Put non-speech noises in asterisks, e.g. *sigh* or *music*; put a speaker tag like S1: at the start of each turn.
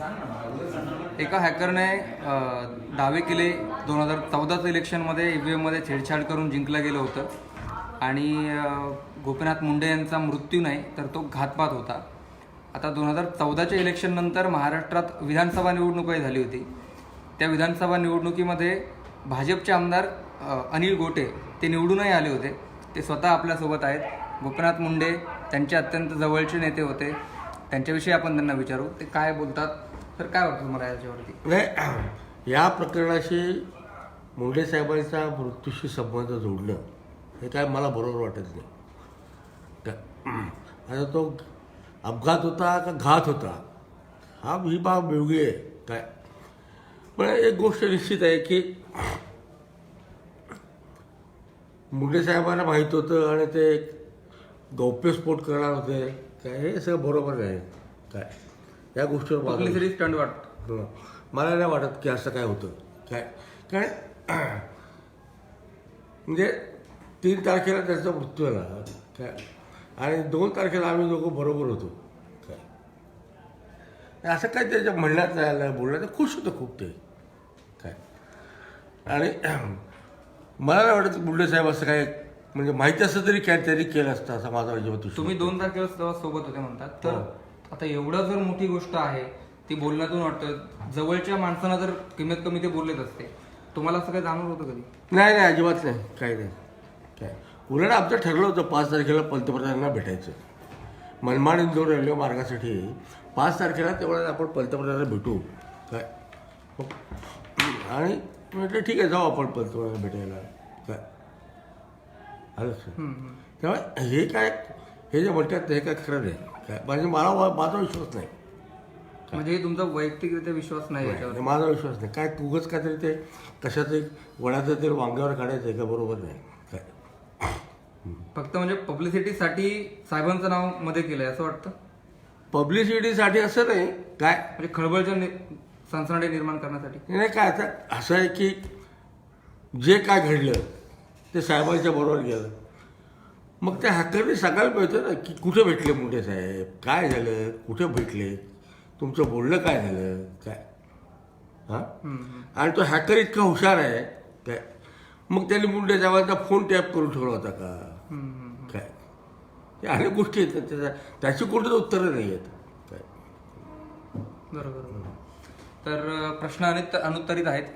S1: एका हॅकरने दावे केले. दोन हजार चौदाचं इलेक्शनमध्ये ई व्ही एममध्ये छेडछाड करून जिंकलं गेलं होतं. आणि गोपीनाथ मुंडे यांचा मृत्यू नाही तर तो घातपात होता. आता दोन हजार चौदाच्या इलेक्शननंतर महाराष्ट्रात विधानसभा निवडणूकही झाली होती. त्या विधानसभा निवडणुकीमध्ये भाजपचे आमदार अनिल गोटे ते निवडूनही आले होते. ते स्वतः आपल्यासोबत आहेत. गोपीनाथ मुंडे त्यांचे अत्यंत जवळचे नेते होते. त्यांच्याविषयी आपण त्यांना विचारू. ते काय बोलतात? तर काय वाटतं तुम्हाला याच्यावरती?
S2: नाही या प्रकरणाशी मुंडे साहेबांचा मृत्यूशी संबंध जोडणं हे काय मला बरोबर वाटत नाही. आता तो अपघात होता का घात होता? हा ही बाब वेगळी आहे काय? पण एक गोष्ट निश्चित आहे की मुंडे साहेबांना माहीत होतं आणि ते गौप्यस्फोट करणार होते. काय हे सगळं बरोबर आहे काय? या गोष्टीवर माझा
S1: पब्लिसिटी स्टंट वाटतं.
S2: हं. मला नाही वाटत की असं काय होतं. काय कारण *clears throat* म्हणजे तीन तारखेला त्याचा मृत्यू झाला काय आणि दोन तारखेला आम्ही दोघं बरोबर होतो. काय? असं काय त्याच्या म्हणण्यात जायला बोलण्यात खुश होतं खूप ते. काय? आणि *clears throat* मला नाही वाटत मुंडे साहेब असं काय म्हणजे माहिती असं तरी काय त्यांनी केलं असतं असा माझा विश्वास
S1: तुम्ही दोन तारखेला तेव्हा सोबत होते म्हणतात. तर
S2: हो.
S1: आता एवढं जर मोठी गोष्ट आहे ती बोलण्यातून वाटतं. जवळच्या माणसांना जर कमीत कमी ते बोललेच असते. तुम्हाला असं काही जाणवत होतं कधी?
S2: नाही नाही अजिबात नाही. काही नाही. काय? उलट आमचं ठरलं होतं पाच तारखेला पंतप्रधानांना भेटायचं. मनमाड इंदोर रेल्वे मार्गासाठी पाच तारखेला तेवढ्यात आपण पंतप्रधानांना भेटू. काय? आणि म्हटलं ठीक आहे जाऊ आपण पंतप्रधानांना भेटायला. काय? आलं. तेव्हा हे काय हे जे म्हणतात हे काय खरं नाही. काय? म्हणजे मला माझा विश्वास नाही.
S1: म्हणजे हे तुमचा वैयक्तिकरित्या विश्वास नाही याच्यावर?
S2: नाही, माझा विश्वास नाही. काय उगच काहीतरी ते कशाचं वड्याचं तरी वांग्यावर काढायचं आहे का? बरोबर नाही. काय?
S1: फक्त म्हणजे पब्लिसिटीसाठी साहेबांचं नावमध्ये केलंय असं वाटतं?
S2: पब्लिसिटीसाठी असं नाही. काय?
S1: म्हणजे खळबळच्या नि- सनसनाटी निर्माण करण्यासाठी.
S2: नाही काय आता? असं आहे की जे काय घडलं ते साहेबांच्या बरोबर गेलं. मग त्या हॅकरने सांगायला पाहिजे ना की कुठे भेटले मोठे साहेब? काय झालं? कुठे भेटले? तुमचं बोलणं काय झालं? काय? हां. आणि तो हॅकर इतका हुशार आहे. काय? मग त्यांनी मुंडे साहेबांचा फोन टॅप करून ठेवला होता का. काय? हे अनेक गोष्टी आहेत. त्याच्या त्याची कोणतीच उत्तरं नाही आहेत. काय?
S1: बरोबर तर प्रश्न अनुत्त- अनुत्तरित आहेत.